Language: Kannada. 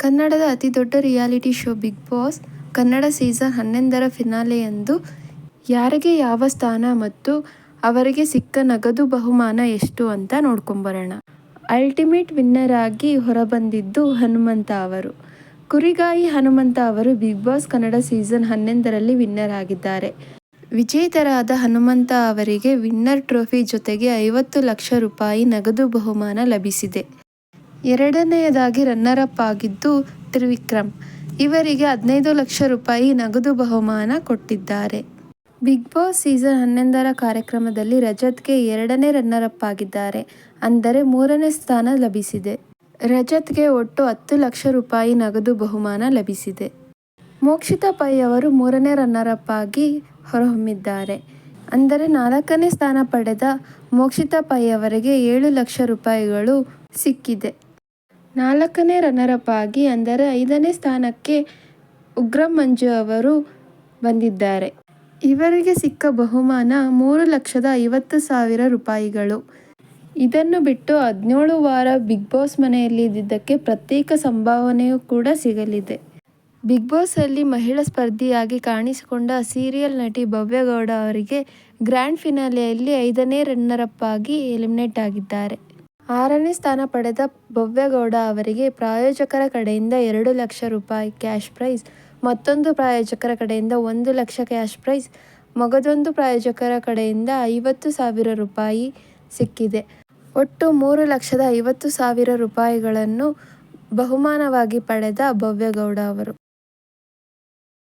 ಕನ್ನಡದ ಅತಿ ದೊಡ್ಡ reality show big boss Kannada season ಹನ್ನೊಂದರ ಫಿನಾಲೆಯಂದು ಯಾರಿಗೆ ಯಾವ ಸ್ಥಾನ ಮತ್ತು ಅವರಿಗೆ ಸಿಕ್ಕ ನಗದು ಬಹುಮಾನ ಎಷ್ಟು ಅಂತ ನೋಡ್ಕೊಂಬರೋಣ. ಅಲ್ಟಿಮೇಟ್ ವಿನ್ನರ್ ಆಗಿ ಹೊರಬಂದಿದ್ದು ಹನುಮಂತ ಅವರು. ಕುರಿಗಾಯಿ ಹನುಮಂತ ಅವರು ಬಿಗ್ ಬಾಸ್ ಕನ್ನಡ ಸೀಸನ್ ಹನ್ನೊಂದರಲ್ಲಿ ವಿನ್ನರ್ ಆಗಿದ್ದಾರೆ. ವಿಜೇತರಾದ ಹನುಮಂತ ಅವರಿಗೆ ವಿನ್ನರ್ ಟ್ರೋಫಿ ಜೊತೆಗೆ ಐವತ್ತು ಲಕ್ಷ ರೂಪಾಯಿ ನಗದು ಬಹುಮಾನ ಲಭಿಸಿದೆ. ಎರಡನೆಯದಾಗಿ ರನ್ನರ್ ಅಪ್ ಆಗಿದ್ದು ತ್ರಿವಿಕ್ರಮ್. ಇವರಿಗೆ ಹದಿನೈದು ಲಕ್ಷ ರೂಪಾಯಿ ನಗದು ಬಹುಮಾನ ಕೊಟ್ಟಿದ್ದಾರೆ. ಬಿಗ್ ಬಾಸ್ ಸೀಸನ್ ಹನ್ನೊಂದರ ಕಾರ್ಯಕ್ರಮದಲ್ಲಿ ರಜತ್ಗೆ ಎರಡನೇ ರನ್ನರ್ ಅಪ್ ಆಗಿದ್ದಾರೆ. ಅಂದರೆ ಮೂರನೇ ಸ್ಥಾನ ಲಭಿಸಿದೆ. ರಜತ್ಗೆ ಒಟ್ಟು ಹತ್ತು ಲಕ್ಷ ರೂಪಾಯಿ ನಗದು ಬಹುಮಾನ ಲಭಿಸಿದೆ. ಮೋಕ್ಷಿತಾ ಪೈ ಅವರು ಮೂರನೇ ರನ್ನರ್ ಅಪ್ ಆಗಿ ಹೊರಹೊಮ್ಮಿದ್ದಾರೆ. ಅಂದರೆ ನಾಲ್ಕನೇ ಸ್ಥಾನ ಪಡೆದ ಮೋಕ್ಷಿತಾ ಪೈ ಅವರಿಗೆ ಏಳು ಲಕ್ಷ ರೂಪಾಯಿಗಳು ಸಿಕ್ಕಿದೆ. ನಾಲ್ಕನೇ ರನ್ನರಪ್ ಆಗಿ ಅಂದರೆ ಐದನೇ ಸ್ಥಾನಕ್ಕೆ ಉಗ್ರಂ ಮಂಜು ಅವರು ಬಂದಿದ್ದಾರೆ. ಇವರಿಗೆ ಸಿಕ್ಕ ಬಹುಮಾನ ಮೂರು ಲಕ್ಷದ ಐವತ್ತು ಸಾವಿರ ರೂಪಾಯಿಗಳು. ಇದನ್ನು ಬಿಟ್ಟು ಹದಿನೇಳು ವಾರ ಬಿಗ್ ಬಾಸ್ ಮನೆಯಲ್ಲಿ ಇದ್ದಿದ್ದಕ್ಕೆ ಪ್ರತ್ಯೇಕ ಸಂಭಾವನೆಯೂ ಕೂಡ ಸಿಗಲಿದೆ. ಬಿಗ್ ಬಾಸಲ್ಲಿ ಮಹಿಳಾ ಸ್ಪರ್ಧಿಯಾಗಿ ಕಾಣಿಸಿಕೊಂಡ ಸೀರಿಯಲ್ ನಟಿ ಭವ್ಯಗೌಡ ಅವರಿಗೆ ಗ್ರ್ಯಾಂಡ್ ಫಿನಾಲೆಯಲ್ಲಿ ಐದನೇ ರನ್ನರಪ್ ಆಗಿ ಎಲಿಮಿನೇಟ್ ಆಗಿದ್ದಾರೆ. ಆರನೇ ಸ್ಥಾನ ಪಡೆದ ಭವ್ಯಗೌಡ ಅವರಿಗೆ ಪ್ರಾಯೋಜಕರ ಕಡೆಯಿಂದ ಎರಡು ಲಕ್ಷ ರೂಪಾಯಿ ಕ್ಯಾಶ್ ಪ್ರೈಸ್ ಮತ್ತೊಂದು ಪ್ರಾಯೋಜಕರ ಕಡೆಯಿಂದ ಒಂದು ಲಕ್ಷ ಕ್ಯಾಶ್ ಪ್ರೈಸ್ ಮಗದೊಂದು ಪ್ರಾಯೋಜಕರ ಕಡೆಯಿಂದ ಐವತ್ತು ಸಾವಿರ ರೂಪಾಯಿ ಸಿಕ್ಕಿದೆ. ಒಟ್ಟು ಮೂರು ಲಕ್ಷದ ಐವತ್ತು ಸಾವಿರ ರೂಪಾಯಿಗಳನ್ನು ಬಹುಮಾನವಾಗಿ ಪಡೆದ ಭವ್ಯಗೌಡ ಅವರು.